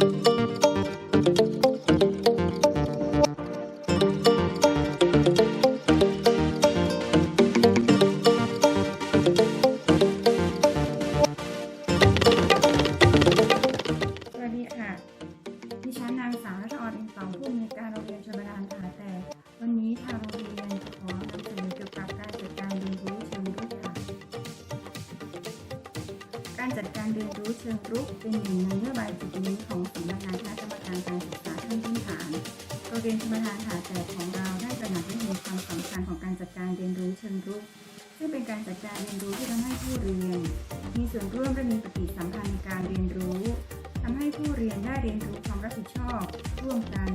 ส การจัดการเรียนรู้เชิงรุกเป็นหนึ่งในนโยบายจุดนี้ของสำนักงานคณะกรรมการการศึกษาขั้นพื้นฐานโรงเรียนชลประทานผาแต่ของเราได้ตระหนักให้เห็นความสำคัญของการจัดการเรียนรู้เชิงรุก ซึ่งเป็นการจัดการเรียนรู้ที่ทำให้ผู้เรียน มีส่วนร่วมและมีปฏิสัมพันธ์ในการเรียนรู้ทำให้ผู้เรียนได้เรียนรู้ความรับผิดชอบ ร่วมกัน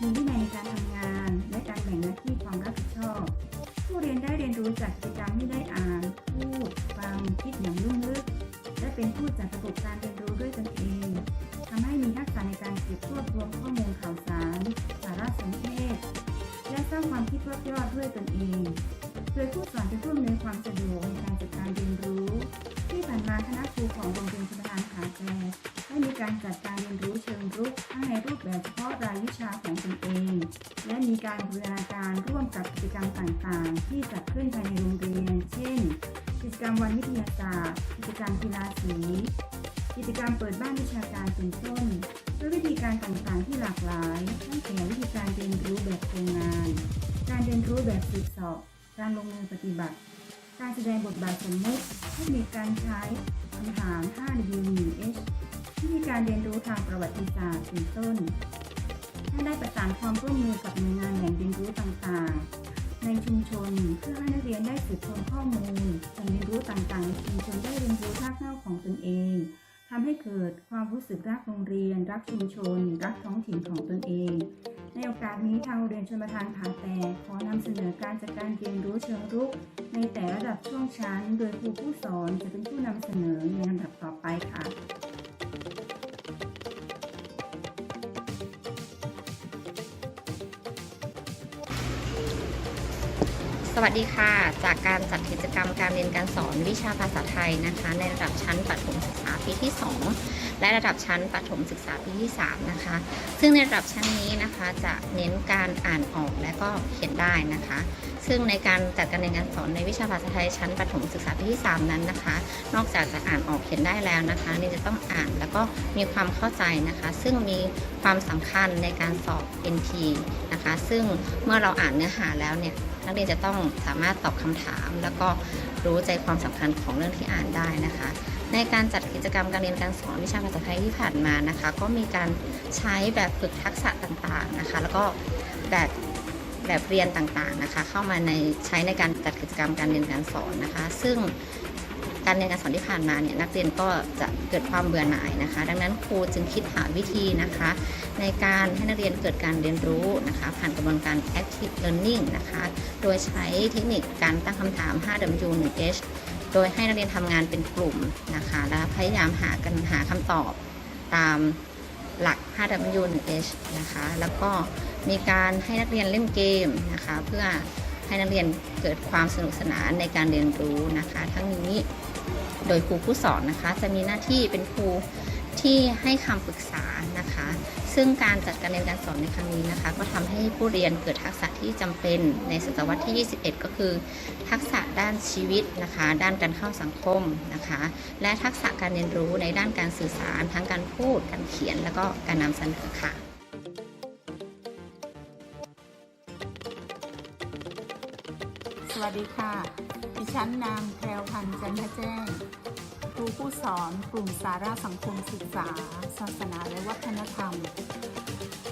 มีวินัยในการทำงาน และการแบ่งหน้าที่ความรับผิดชอบ ผู้เรียนได้เรียนรู้จากกิจกรรมที่ได้อ่าน พูด ฟัง คิดอย่างลุ่มลึก เป็นผู้จัดระบบการเรียนรู้ด้วยตนเองทำให้มีทักษะในการเก็บรวบรวมข้อมูลข่าวสาร สารสนเทศ และสร้างความคิดรอบยอดด้วยตนเอง โดยผู้สอนจะเพิ่มในความสะดวกในการจัดการเรียนรู้ ที่ผ่านมาคณะครูของโรงเรียนชลประทานขาแจได้มีการจัดการเรียนรู้เชิงรุกทั้งในรูปแบบเฉพาะรายวิชาของตนเอง และมีการบูรณาการร่วมกับกิจกรรมต่างๆ ที่จัดขึ้นภายในโรงเรียน เช่น กิจกรรมวันวิทยาศาสตร์ กิจกรรมกีฬาสี กิจกรรมเปิดบ้านวิชาการเป็นต้นด้วยวิธีการต่างๆที่หลากหลายตั้งแต่วิธีการเรียนรู้แบบโครงงาน การเรียนรู้แบบฝึกสอบ การลงมือปฏิบัติ การแสดงบทบาทสมมติเทคนิคการใช้คำถาม 5 W H วิธีการเรียนรู้ทางประวัติศาสตร์เป็นต้นท่านได้ประสานความร่วมมือกับหน่วยงานแหล่งเรียนรู้ต่างๆ ในชุมชน เพื่อให้นักเรียนได้สืบค้นข้อมูลแหล่งเรียนรู้ต่างๆในชุมชนได้เรียนรู้รากเหง้าของตนเองทำให้เกิดความรู้สึกรักโรงเรียน รักชุมชน รักท้องถิ่นของตนเอง ในโอกาสนี้ทางโรงเรียนชลประทานผาแตกขอนำเสนอการจัดการเรียนรู้เชิงรุก ในแต่ระดับช่วงชั้น โดยครูผู้สอนจะเป็นผู้นำเสนอในลำดับต่อไปค่ะ วัสดีค่ะ จากการจัดกิจกรรมการเรียนการสอนวิชาภาษาไทยนะคะ ในระดับชั้นประถมศึกษาปีที่ 2 และระดับชั้นประถมศึกษาปีที่ 3 นะคะ ซึ่งในระดับชั้นนี้นะคะจะเน้นการอ่านออกและก็เขียนได้นะคะ ซึ่งในการจัดการเรียนการสอนในวิชาภาษาไทยชั้นประถมศึกษาปีที่ 3 นั้นนะคะ นอกจากจะอ่านออกเขียนได้แล้วนะคะนี่จะต้องอ่านแล้วก็มีความเข้าใจนะคะ ซึ่งมีความสำคัญในการสอบ NT นะคะ ซึ่งเมื่อเราอ่านเนื้อหาแล้วเนี่ย นักเรียนจะต้องสามารถตอบคำถาม แล้วก็รู้ใจความสำคัญของเรื่องที่อ่านได้นะคะ ในการจัดกิจกรรมการเรียนการสอนวิชาภาษาไทยที่ผ่านมานะคะ ก็มีการใช้แบบฝึกทักษะต่างๆนะคะ แล้วก็แบบแบบเรียนต่างๆนะคะ เข้ามาในใช้ในการจัดกิจกรรมการเรียนการสอนนะคะ ซึ่ง การเรียนการสอนที่ผ่านมาเนี่ยนักเรียนก็จะเกิดความเบื่อหน่ายนะคะ ดังนั้นครูจึงคิดหาวิธีนะคะ ในการให้นักเรียนเกิดการเรียนรู้นะคะ ผ่านกระบวนการ active learning นะคะ โดยใช้เทคนิคการตั้งคำถาม 5W 1H โดยให้นักเรียนทำงานเป็นกลุ่มนะคะ และพยายามหากันหาคำตอบตามหลัก 5W 1H นะคะ แล้วก็มีการให้นักเรียนเล่นเกมนะคะ เพื่อให้นักเรียนเกิดความสนุกสนานในการเรียนรู้นะคะ ทั้งนี้ โดยครูผู้สอนนะคะ จะมีหน้าที่เป็นครูที่ให้คำปรึกษานะคะ ซึ่งการจัดการเรียนการสอนในครั้งนี้นะคะ ก็ทำให้ผู้เรียนเกิดทักษะที่จำเป็นในศตวรรษที่ 21 ก็คือ ทักษะด้านชีวิตนะคะ ด้านการเข้าสังคมนะคะ และทักษะการเรียนรู้ในด้านการสื่อสาร ทั้งการพูด การเขียน แล้วก็การนำเสนอค่ะสวัสดีค่ะ ดิฉันนางแพรวพันธ์จันทแจ้ง ครูผู้สอนกลุ่มสาระสังคมศึกษา ศาสนาและวัฒนธรรม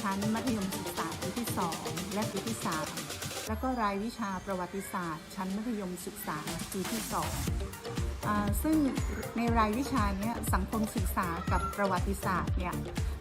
ชั้นมัธยมศึกษาปีที่ 2 และปีที่ 3 แล้วก็รายวิชาประวัติศาสตร์ ชั้นมัธยมศึกษาปีที่2อ่าซึ่งในรายวิชานี้สังคมศึกษากับประวัติศาสตร์เนี่ย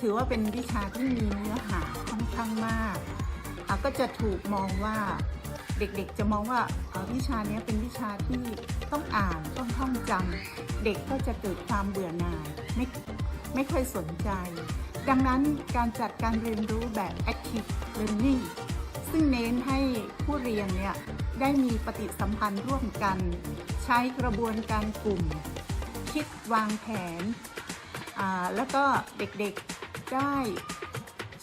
ถือว่าเป็นวิชาที่มีเนื้อหาค่อนข้างมาก ก็จะถูกมองว่าเด็กๆจะมองว่า วิชานี้เป็นวิชาที่ต้องอ่านต้องท่องจำเด็กก็จะเกิดความเบื่อหน่ายไม่ไม่ค่อยสนใจ ดังนั้นการจัดการเรียนรู้แบบ active learning ซึ่งเน้นให้ผู้เรียนเนี่ยได้มีปฏิสัมพันธ์ร่วมกัน ใช้กระบวนการกลุ่ม คิดวางแผนอ่าแล้วก็เด็กๆได้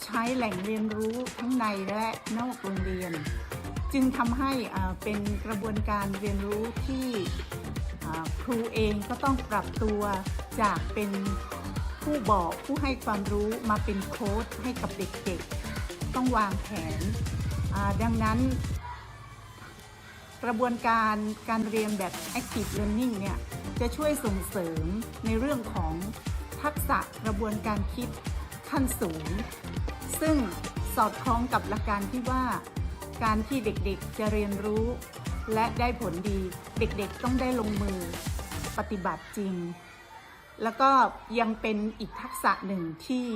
ใช้แหล่งเรียนรู้ทั้งในและนอกโรงเรียน จึงทำให้เป็นกระบวนการเรียนรู้ที่ครูเองก็ต้องปรับตัวจากเป็นผู้บอกผู้ให้ความรู้มาเป็นโค้ดให้กับเด็กๆ ต้องวางแผน ดังนั้น กระบวนการการเรียนแบบ active learning เนี่ยจะช่วยส่งเสริมในเรื่องของทักษะกระบวนการคิดขั้นสูง ซึ่งสอดคล้องกับหลักการที่ว่า การที่เด็กๆจะเรียนรู้ และได้ผลดี เด็กๆต้องได้ลงมือปฏิบัติจริง แล้วก็ยังเป็นอีกทักษะหนึ่งที่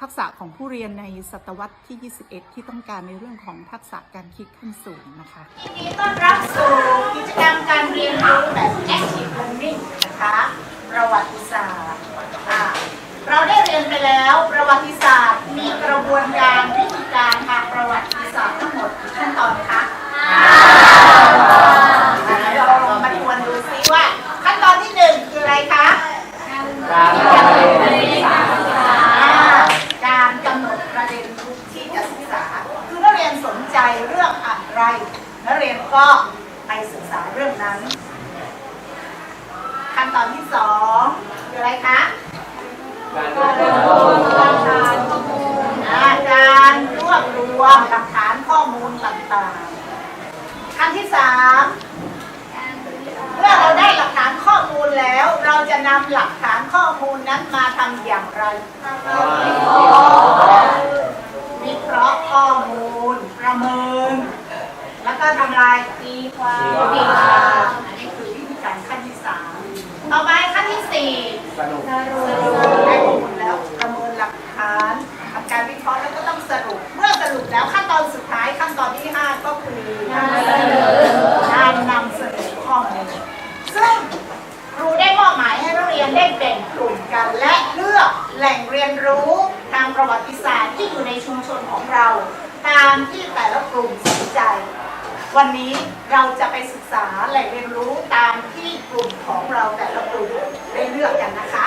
ทักษะของผู้เรียนในศตวรรษที่ 21 ที่ต้องการในเรื่องของทักษะการคิดขั้นสูงนะคะยินดีต้อนรับสู่กิจกรรมการเรียนรู้แบบ Active Learning นะคะประวัติศาสตร์ เราได้เรียนไปแล้วประวัติศาสตร์มีกระบวนการวิธีการทาง ประวัติศาสตร์ทั้งหมดกี่ขั้นตอนคะอ่าเราลองมาทวนดูซิว่า ขั้นตอนที่หนึ่งคืออะไรคะอ่าการกำหนดประเด็นที่จะศึกษา คือนักเรียนสนใจเรื่องอะไร นักเรียนก็ไปศึกษาเรื่องนั้น ขั้นตอนที่สองคืออะไรคะอาการรวบรวมหลักฐาน ข้อมูลต่างๆขั้นที่สามเมื่อเราได้หลักฐานข้อมูลแล้ว เราจะนำหลักฐานข้อมูลนั้นมาทำอย่างไรวิเคราะห์ข้อมูล ประเมิน แล้วก็ทำลายตีความตีความอันนี้คือวิธีการขั้นที่สามต่อไปขั้นที่สี่สรุปได้ข้อมูลแล้วประเมินหลักฐานทำการวิเคราะห์แล้วก็ต้องสรุป เมื่อสรุปแล้วขั้นตอนสุดท้ายขั้นตอนที่ห้าก็คือการนำเสนอข้อมูลซึ่ง ครูได้มอบหมายให้นักเรียนได้แบ่งกลุ่มกัน และเลือกแหล่งเรียนรู้ทางประวัติศาสตร์ที่อยู่ในชุมชนของเรา ตามที่แต่ละกลุ่มสนใจ วันนี้เราจะไปศึกษาแหล่งเรียนรู้ตามที่กลุ่มของเราแต่ละกลุ่มได้เลือกกันนะคะ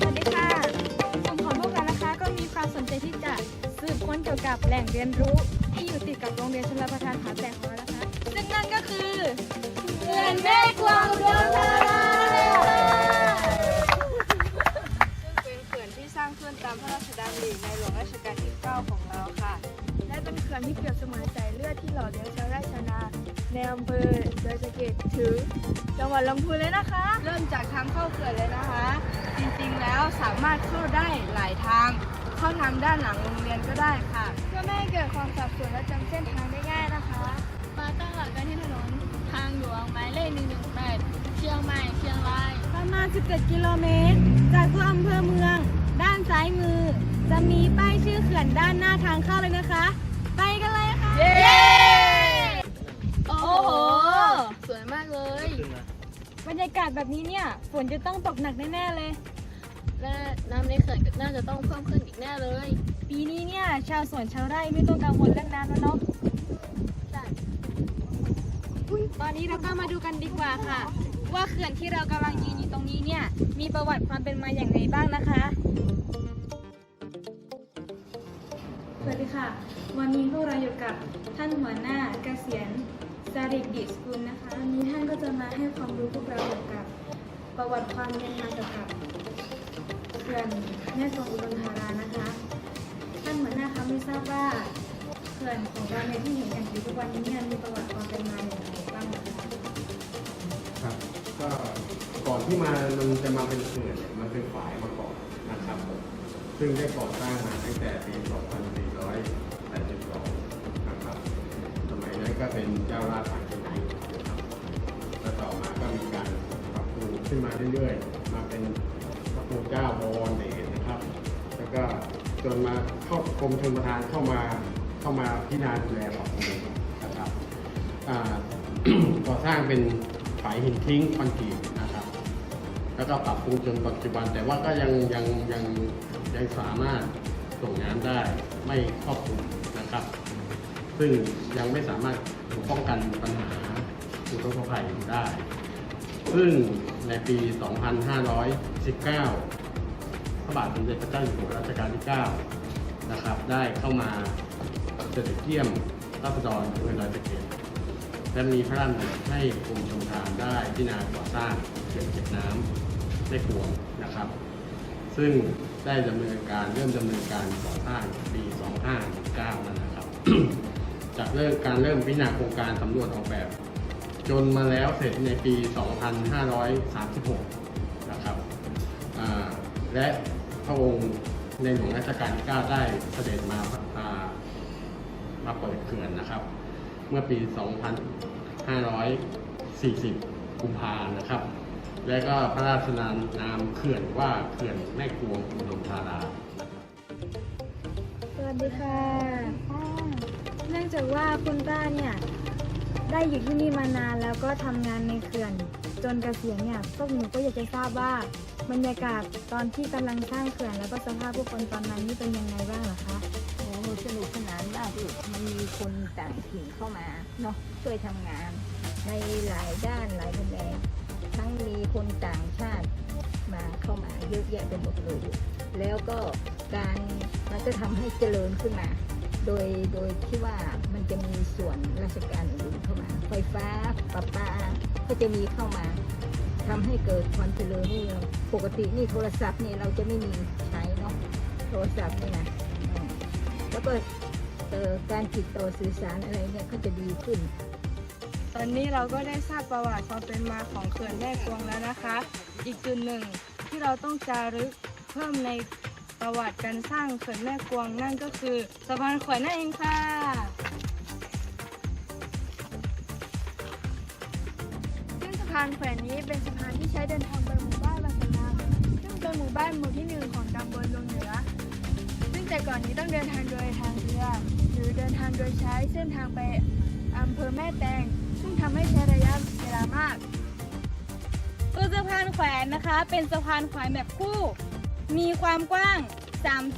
สวัสดีค่ะกลุ่มของพวกเรานะคะก็มีความสนใจที่จะสืบค้นเกี่ยวกับแหล่งเรียนรู้ที่อยู่ติดกับโรงเรียนชลประทานผาแตกของเรานะคะ ซึ่งนั่นก็คือเขื่อนแม่กว และเป็นเขื่อนที่เปรียบเสมือนสายเลือดที่หล่อเลี้ยงชาวไร่ชาวนาในอำเภอดอยสะเก็ดถึงจังหวัดลำพูนเลยนะคะ เริ่มจากทางเข้าเขื่อนเลยนะคะ จริงๆแล้วสามารถเข้าได้หลายทาง เข้าทางด้านหลังโรงเรียนก็ได้ค่ะ เพื่อไม่ให้เกิดความสับสนและจำเส้นทางได้ง่ายนะคะมาตั้งหลักกันที่ถนนทางหลวงหมายเลข118เชียงใหม่เชียงรายประมาณ 17 กิโลเมตร จากตัวอำเภอเมือง ด้านซ้ายมือ จะมีป้ายชื่อเขื่อนด้านหน้าทางเข้าเลยนะคะ โอ้โห สวยมากเลย บรรยากาศแบบนี้เนี่ย ฝนจะต้องตกหนักแน่ๆเลย และน้ำในเขื่อนก็น่าจะต้องเพิ่มขึ้นอีกแน่เลย ปีนี้เนี่ยชาวสวนชาวไร่ไม่ต้องกังวลเรื่องน้ำแล้วเนาะใช่ตอนนี้เราก็มาดูกันดีกว่าค่ะ ว่าเขื่อนที่เรากำลังยืนอยู่ตรงนี้เนี่ย มีประวัติความเป็นมาอย่างไรบ้างนะคะ สวัสดีค่ะ วันนี้พวกเราอยู่กับท่านหัวหน้าเกษียณสาริกดิสกุลนะคะวันนี้ท่านก็จะมาให้ความรู้พวกเราเกี่ยวกับ ประวัติความเป็นมาเกี่ยวกับเขื่อนแม่กลองอุดมธารานะคะ ท่านหัวหน้าคะไม่ทราบว่าเขื่อนของเราในที่เห็นกันอยู่ทุกวันนี้เนี่ยมีประวัติความเป็นมาอย่างไรบ้างคะครับก็ก่อนที่มามันจะมาเป็นเขื่อนเนี่ยมันเป็นฝายมาก่อนนะครับผมซึ่งได้ก่อสร้างมาตั้งแต่ปี 2482 ก็เป็นเจ้าราชสังเกตนะครับแล้วต่อมาก็มีการปรับปรุงขึ้นมาเรื่อยๆ มาเป็นพระครูเจ้าบวรเดชนะครับ แล้วก็จนมาเข้ากรมชลประทานเข้ามาเข้ามาพิจารณาดูแลปรับปรุงนะครับก่อสร้างเป็นฝายหินทิ้งคอนกรีตนะครับแล้วก็ปรับปรุงจนปัจจุบัน แต่ว่าก็ยังยังยังยังสามารถส่งน้ำได้ไม่ครอบคลุม ซึ่งยังไม่สามารถป้องกันปัญหาอุทกภัยได้ ซึ่งในปี 2519 พระบาทสมเด็จพระเจ้าอยู่หัวรัชกาลที่ 9 นะครับ ได้เข้ามาเสด็จเยี่ยมราษฎรอำเภอดอยสะเก็ดและมีพระราชดำริให้กรมชลประทานได้พิจารณาก่อสร้างเขื่อนเก็บน้ำได้กวงนะครับ ซึ่งได้ดำเนินการเริ่มดำเนินการก่อสร้างปี 2519นั่นนะครับ จากเริ่มการเริ่มพิจารณาโครงการสำรวจออกแบบ จนมาแล้วเสร็จในปี 2536 นะครับและพระองค์ในหลวงรัชกาลที่ 9 ได้เสด็จมาอ่ามาเปิดเขื่อนนะครับ เมื่อปี 2540 กุมภานะครับ และก็พระราชนามนามเขื่อนว่าเขื่อนแม่กวงอุดมธารา สวัสดีค่ะ นื่องจากว่าคุณป้าเนี่ยได้อยู่ที่นี่มานานแล้วก็ทำงานในเขื่อน จนเกษียณเนี่ยพวกหนูก็อยากจะทราบว่าบรรยากาศตอนที่กำลังสร้างเขื่อน แล้วก็สภาพผู้คนตอนนั้นนี่เป็นยังไงบ้างเหรอคะโอ้สนุกสนานมากลูกมันมีคนต่างถิ่นเข้ามาเนาะช่วยทำงาน ในหลายด้านหลายแผนกทั้งมีคนต่างชาติมาเข้ามาเยอะแยะไปหมดเลย แล้วก็การมันก็ทำให้เจริญขึ้นมา โดยโดยที่ว่ามันจะมีส่วนราชการอื่นเข้ามา ไฟฟ้าประปาก็จะมีเข้ามาทำให้เกิดความเจริญนี่ปกตินี่โทรศัพท์นี่เราจะไม่มีใช้เนาะโทรศัพท์นี่นะแล้วก็การติดต่อสื่อสารอะไรเนี่ยก็จะดีขึ้น ตอนนี้เราก็ได้ทราบประวัติความเป็นมาของเขื่อนแม่กวงแล้วนะคะ อีกจุดหนึ่งที่เราต้องจารึกเพิ่มใน ประวัติการสร้างเขื่อนแม่กวงนั่นก็คือสะพานแขวนนั่นเองค่ะซึ่งสะพานแขวนนี้เป็นสะพานที่ใช้เดินทางไปหมู่บ้านบางสนาซึ่งเป็นหมู่บ้านหมู่ที่หนึ่งของตำบลลงเหนือ ซึ่งแต่ก่อนนี้ต้องเดินทางโดยทางเรือ หรือเดินทางโดยใช้เส้นทางไปอำเภอแม่แตง ซึ่งทำให้ใช้ระยะเวลามากตัวสะพานแขวนนะคะ เป็นสะพานแขวนแบบคู่ มีความกว้าง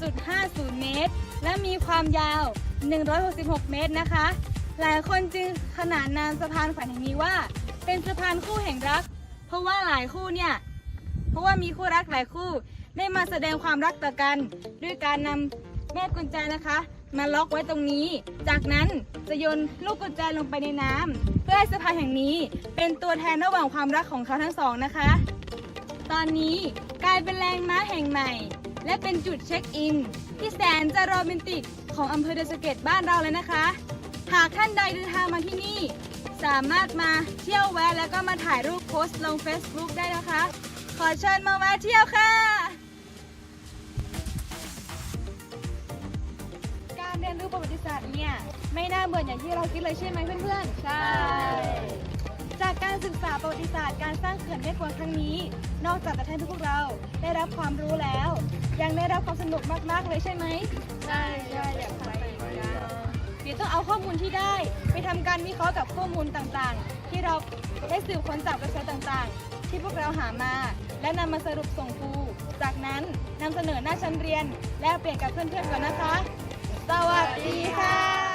3.50 เมตร และมีความยาว 166 เมตรนะคะ หลายคนจึงขนานนามสะพานแขวนแห่งนี้ว่า เป็นสะพานคู่แห่งรัก เพราะว่าหลายคู่เนี่ย เพราะว่ามีคู่รักหลายคู่ ได้มาแสดงความรักต่อกัน ด้วยการนำแม่กุญแจนะคะ มาล็อกไว้ตรงนี้ จากนั้นจะโยนลูกกุญแจลงไปในน้ำเพื่อให้สะพานแห่งนี้เป็นตัวแทนระหว่างความรักของเขาทั้งสองนะคะ ตอนนี้กลายเป็นแลนด์มาร์คแห่งใหม่ และเป็นจุดเช็คอิน ที่แสนจะโรแมนติกของอำเภอเดอยสะเก็ดบ้านเราเลยนะคะ หากท่านใดเดินทางมาที่นี่ สามารถมาเที่ยวแวะแล้วก็มาถ่ายรูปโพสต์ลง Facebook ได้นะคะ ขอเชิญมาแวะเที่ยวค่ะ การเรียนรู้ประวัติศาสตร์เนี่ย ไม่น่าเบื่ออย่างที่เราคิดเลยใช่ไหมเพื่อนๆ ใช่ จากการศึกษาประวัติศาสตร์การสร้างเขื่อนแม่กวงครั้งนี้ นอกจากจะทำให้พวกเราได้รับความรู้แล้ว ยังได้รับความสนุกมากๆเลยใช่ไหมใช่ใช่อยากไปเดี๋ยวต้องเอาข้อมูลที่ได้ไปทำการวิเคราะห์กับข้อมูลต่างๆ ที่เราได้สืบค้นจากเว็บไซต์ต่างๆ ที่พวกเราหามา และนำมาสรุปส่งครูจากนั้นนำเสนอหน้าชั้นเรียน และเปลี่ยนกับเพื่อนๆก่อนนะคะ สวัสดีค่ะ